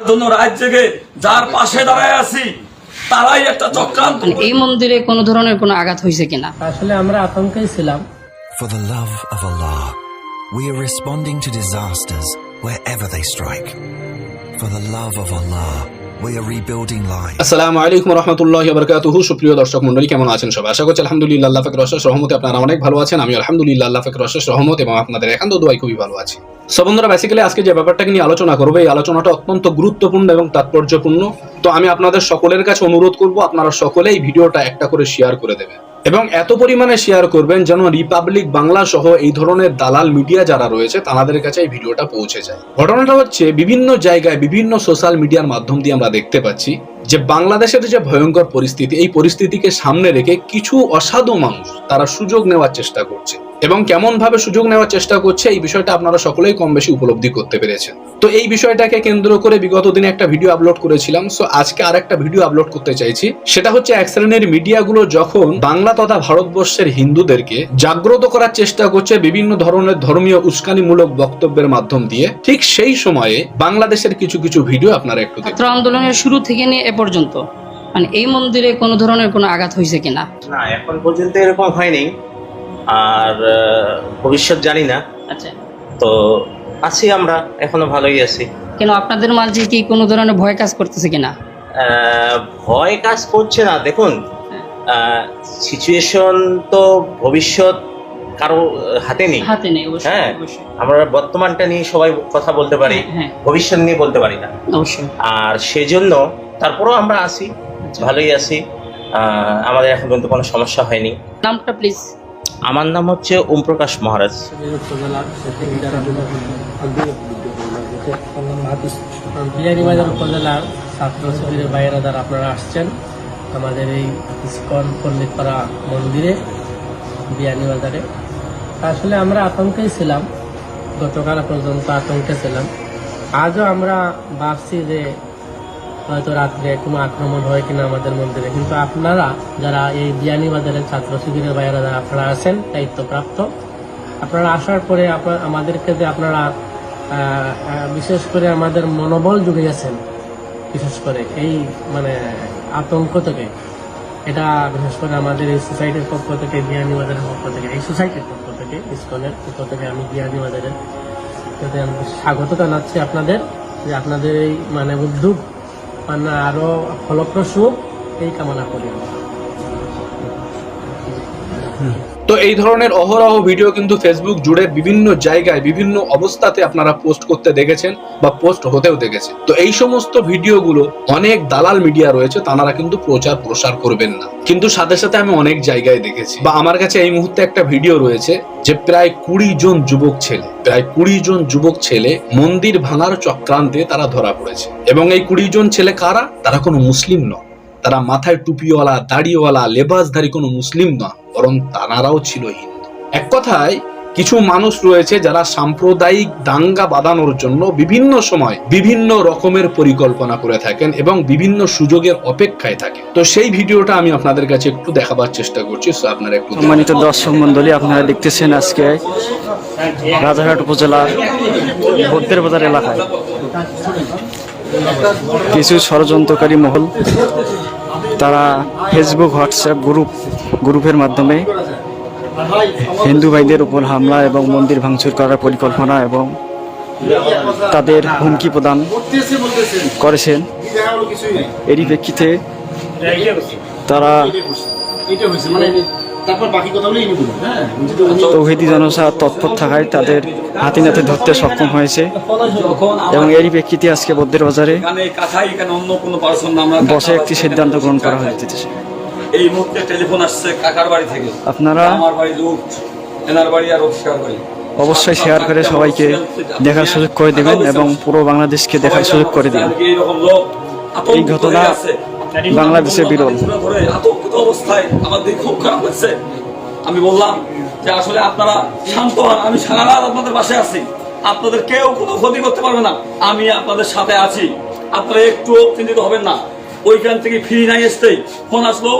জন্য রাত জেগে যার পাশে দাঁড়ায় আছি তারাই একটা চক্রান্ত মানে এই মন্দিরে কোনো ধরনের কোনো আঘাত হয়েছে কিনা? আসলে আমরা আতঙ্কেই ছিলাম। For the love of Allah, we are responding to disasters wherever they strike. For the love of Allah, we are rebuilding lives. আসসালামু আলাইকুম রহমতুল্লাহ বরকাতুহু। সুপ্রিয় দর্শক মন্ডলী কেমন আছেন সবাই? আশা করছি আলহামদুলিল্লাহ আল্লাহ ফাকর রসের রহমতে আপনারা অনেক ভালো আছেন। আমি আলহামদুলিল্লাহ আল্লাহ ফাকর রসের রহমত এবং আপনাদের একান্ত দোয়াই খুবই ভালো আছি। সো বন্ধুরা বেসিক্যালি আজকে যে ব্যাপারটাকে নিয়ে আলোচনা করব, এই আলোচনাটা অত্যন্ত গুরুত্বপূর্ণ এবং তাৎপর্যপূর্ণ। তো আমি আপনাদের সকলের কাছে অনুরোধ করব, আপনারা সকলেই ভিডিওটা একটা করে শেয়ার করে দেবেন। এবং এত পরিমাণে শেয়ার করবেন যেন রিপাবলিক বাংলা সহ এই ধরনের দালাল মিডিয়া যারা রয়েছে, তাদের কাছে এই ভিডিওটা পৌঁছে যায়। ঘটনাটা হচ্ছে, বিভিন্ন জায়গায়, বিভিন্ন সোশ্যাল মিডিয়ার মাধ্যম দিয়ে আমরা দেখতে পাচ্ছি যে বাংলাদেশের যে ভয়ঙ্কর পরিস্থিতি, এই পরিস্থিতিকে সামনে রেখে কিছু অসাধু মানুষ তারা সুযোগ নেওয়ার চেষ্টা করছে। এবং কেমন ভাবে সুযোগ নেওয়ার চেষ্টা করছে, এই বিষয়টা আপনারা সকলেই কম বেশি উপলব্ধি করতে পেরেছেন। তো এই বিষয়টাকে কেন্দ্র করে বিগত দিনে একটা ভিডিও আপলোড করেছিলাম। সো আজকে আর একটা ভিডিও আপলোড করতে চাইছি। সেটা হচ্ছে এক শ্রেণির মিডিয়াগুলো যখন বাংলা তথা ভারতবর্ষের হিন্দুদেরকে জাগ্রত করার চেষ্টা করছে বিভিন্ন ধরনের ধর্মীয় উস্কানিমূলক বক্তব্যের মাধ্যম দিয়ে, ঠিক সেই সময়ে বাংলাদেশের কিছু কিছু ভিডিও আপনারা একটু আন্দোলনের শুরু থেকে নিয়ে পর্যন্ত। মানে এই মন্দিরে কোনো ধরনের কোনো আঘাত হয়েছে কিনা? না এখন পর্যন্ত এরকম হয়নি। আর ভবিষ্যৎ জানি না। আচ্ছা। তো আছি আমরা এখনও ভালোই আছি। কেন আপনাদের মাঝে কি কোনো ধরনের ভয় কাজ করতেছে কিনা? ভয় কাজ করছে না। দেখুন সিচুয়েশন তো ভবিষ্যৎ কারও হাতে নেই। হাতে নেই হ্যাঁ। আমরা বর্তমানটা নিয়ে সবাই কথা বলতে পারি। হ্যাঁ। ভবিষ্যৎ নিয়ে বলতে পারি না। অবশ্যই। আর সেজন্য তারপরেও আমরা আছি ভালোই আছি। আমাদের এখন পর্যন্ত কোনো সমস্যা হয়নি। নামটা প্লিজ আমার নাম হচ্ছে ওম প্রকাশ মহারাজ। বিয়ানীবাজার উপজেলার ছাত্র শিবিরের বাইরে যারা আপনারা আসছেন আমাদের এই ইস্কন পল্লীপাড়া মন্দিরে বিয়ানীবাজারে আসলে আমরা আতঙ্কেই ছিলাম গতকাল পর্যন্ত আতঙ্কে ছিলাম। আজও আমরা ভাবছি যে হয়তো রাত্রে কোনো আক্রমণ হয় কিনা আমাদের মন্দিরে কিন্তু আপনারা যারা এই বিয়ানীবাজারের ছাত্র শিবিরের বাইরে যারা আপনারা আছেন, দায়িত্বপ্রাপ্ত, আপনারা আসার পরে আমাদেরকে যে আপনারা বিশেষ করে আমাদের মনোবল জুগিয়েছেন, বিশেষ করে এই মানে আতঙ্ক থেকে, এটা বিশেষ করে আমাদের এই সোসাইটির পক্ষ থেকে বিয়ানীবাজারের পক্ষ থেকে, এই সোসাইটির পক্ষ থেকে, ইস্কনের পক্ষ থেকে আমি বিয়ানীবাজারের সাথে আমি স্বাগত জানাচ্ছি আপনাদের, যে আপনাদের এই মানে উদ্যোগ মানে আরও ফলপ্রসূ এই কামনা করি এই ধরনের অহরহ ভিডিও কিন্তু ফেসবুক জুড়ে বিভিন্ন জায়গায়, বিভিন্ন অবস্থাতে আপনারা পোস্ট করতে দেখেছেন বা পোস্ট হতেও দেখেছেন। তো এই সমস্ত ভিডিওগুলো অনেক দালাল মিডিয়া রয়েছে, তারা কিন্তু প্রচার প্রসার করবেন না। কিন্তু সাথে সাথে আমি অনেক জায়গায় দেখেছি। বা আমার কাছে এই মুহূর্তে একটা ভিডিও রয়েছে যে প্রায় কুড়ি জন যুবক ছেলে, প্রায় কুড়ি জন যুবক ছেলে মন্দির ভাঙার চক্রান্তে তারা ধরা পড়েছে। এবং এই কুড়ি জন ছেলে কারা? তারা কোনো মুসলিম নয়। তারা মাথায় টুপিওয়ালা, দাড়িওয়ালা, লেবাসধারী কোনো মুসলিম না বরং তারাও ছিল হিন্দু। এক কথায়, কিছু মানুষ রয়েছে যারা সাম্প্রদায়িক দাঙ্গা বাঁধানোর জন্য বিভিন্ন সময় বিভিন্ন রকমের পরিকল্পনা করে থাকেন এবং বিভিন্ন সুযোগের অপেক্ষায় থাকে তো সেই ভিডিওটা আমি আপনাদের কাছে একটু দেখাবার চেষ্টা করছি আপনারা একটু। সম্মানিত দর্শক মন্ডলী আপনারা দেখতেছেন আজকে রাজারহাট উপজেলার বদ্রের বাজার এলাকায়। কিছু ষড়যন্ত্রকারী মহল তারা ফেসবুক হোয়াটসঅ্যাপ গ্রুপ গ্রুপের মাধ্যমে হিন্দু ভাইদের উপর হামলা এবং মন্দির ভাঙচুর করার পরিকল্পনা এবং তাদের হুমকি প্রদান করেছেন। এরই প্রেক্ষিতে তারা তৌহিদি জনসা তৎপর থাকায় তাদের হাতে নাতে ধরতে সক্ষম হয়েছে। এবং এরই প্রেক্ষিতে আজকে বদ্রের বাজারে বসে একটি সিদ্ধান্ত গ্রহণ করা হয়েছে। এই মুহূর্তে টেলিফোন আসছে কাকার বাড়ি থেকে। আপনারা আমার বাড়ি লুট এনার বাড়ি আর অবশ্যই শেয়ার করে সবাইকে দেখার সুযোগ করে দেবেন এবং পুরো বাংলাদেশকে দেখার সুযোগ করে দিবেন। এইরকম লোক এই ঘটনা বাংলাদেশে বিরল। আতঙ্কিত অবস্থায় আমাদের খুব খারাপ লাগছে আমি বললাম যে আসলে আপনারা শান্ত হন আমি সারা রাত আপনাদের পাশে আছি। আপনাদের কেউ কোনো ক্ষতি করতে পারবে না। আমি আপনাদের সাথে আছি। আপনারা একটু চিন্তিত হবেন না। ওইখান থেকে ফ্রি নাই আসতেই ফোন আসলো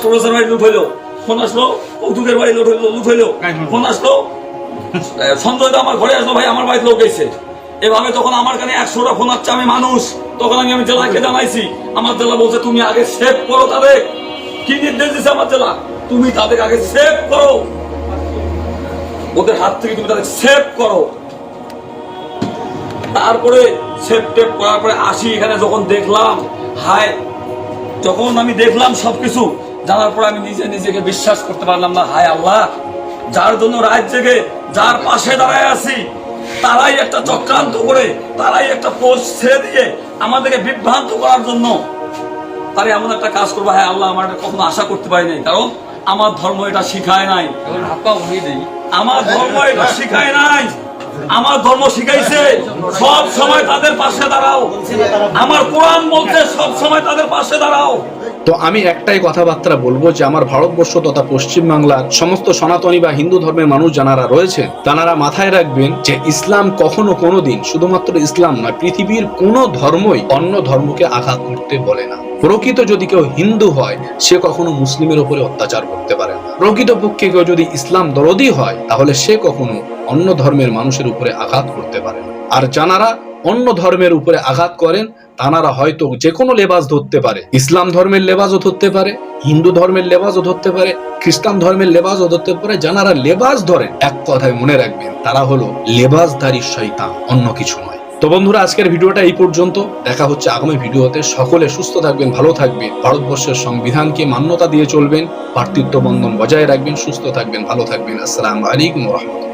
প্রফেসর বাড়ি লুট হইল। ফোন আসলো কৌতুকের বাড়ি লুট হইল লুট হইল। ফোন আসলো সঞ্জয় তো আমার ঘরে আসলো ভাই আমার বাড়িতে লোক এসে এভাবে যখন আমার কাছে একশোটা ফোন আসছে, আমি মানুষ, তখন আমি আমি জেলাকে জানাইছি। আমার জেলা বলছে, তুমি আগে সেভ করো তাদের। কি নির্দেশ দিচ্ছে আমার জেলা? তুমি তাদের আগে সেভ করো। ওদের হাত থেকে তুমি তাদের সেভ করো। তারপরে সেভ টেপ করার পরে আসি এখানে যখন দেখলাম, হায়, যখন আমি দেখলাম সবকিছু, জানার পরে আমি নিজে নিজেকে বিশ্বাস করতে পারলাম না, হায় আল্লাহ, যার জন্য রাত জেগে, যার পাশে দাঁড়ায় আছি তারাই একটা চক্রান্ত করে তারাই একটা পোস্ট ছেড়ে দিয়ে আমাদেরকে বিভ্রান্ত করার জন্য। তারা এমন একটা কাজ করব হ্যাঁ আল্লাহ আমার কখনো আশা করতে পারি নাই। কারণ আমার ধর্ম এটা শিখায় নাই। আমার ধর্ম এটা শিখায় নাই। আমার ধর্ম শিখাইছে, সব সময় তাদের পাশে দাঁড়াও। আমার কোরআন বলছে, সব সময় তাদের পাশে দাঁড়াও। তো আমি একটাই কথাবার্তা বলব যে, আমার ভারতবর্ষ তথা পশ্চিম বাংলার সমস্ত সনাতনী বা হিন্দু ধর্মের মানুষ যারা রয়েছে তারা মাথায় রাখবেন যে, ইসলাম কখনো কোনো দিন শুধুমাত্র ইসলাম নয়, পৃথিবীর কোনো ধর্মই অন্য ধর্মকে আঘাত করতে বলে না। প্রকৃত যদি কেউ হিন্দু হয়, সে কখনো মুসলিমের উপরে অত্যাচার করতে পারে না। প্রকৃত পক্ষে কেউ যদি ইসলাম দরদি হয়, তাহলে সে কখনো অন্য ধর্মের মানুষের উপরে আঘাত করতে পারে না। আর যারা অন্য ধর্মের উপরে আঘাত করেন, তানারা হয়তো যে কোনো লেবাস ধরতে পারে। ইসলাম ধর্মের লেবাসও ধরতে পারে, হিন্দু ধর্মের লেবাসও ধরতে পারে, খ্রিস্টান ধর্মের লেবাসও ধরতে পারে। যারা লেবাস ধরেন, এক কথায় মনে রাখবেন, তারা হলো লেবাসধারী শয়তান, অন্য কিছু নয়। তো বন্ধুরা, আজকের ভিডিওটা এই পর্যন্ত। দেখা হচ্ছে আগামী ভিডিওতে। সকলে সুস্থ থাকবেন, ভালো থাকবেন। ভারতবর্ষের সংবিধানকে মান্যতা দিয়ে চলবেন। ভাতৃত্ব বন্ধন বজায় রাখবেন, সুস্থ থাকবেন, ভালো থাকবেন। আসসালাম আলাইকুম রহমতুল্লাহ।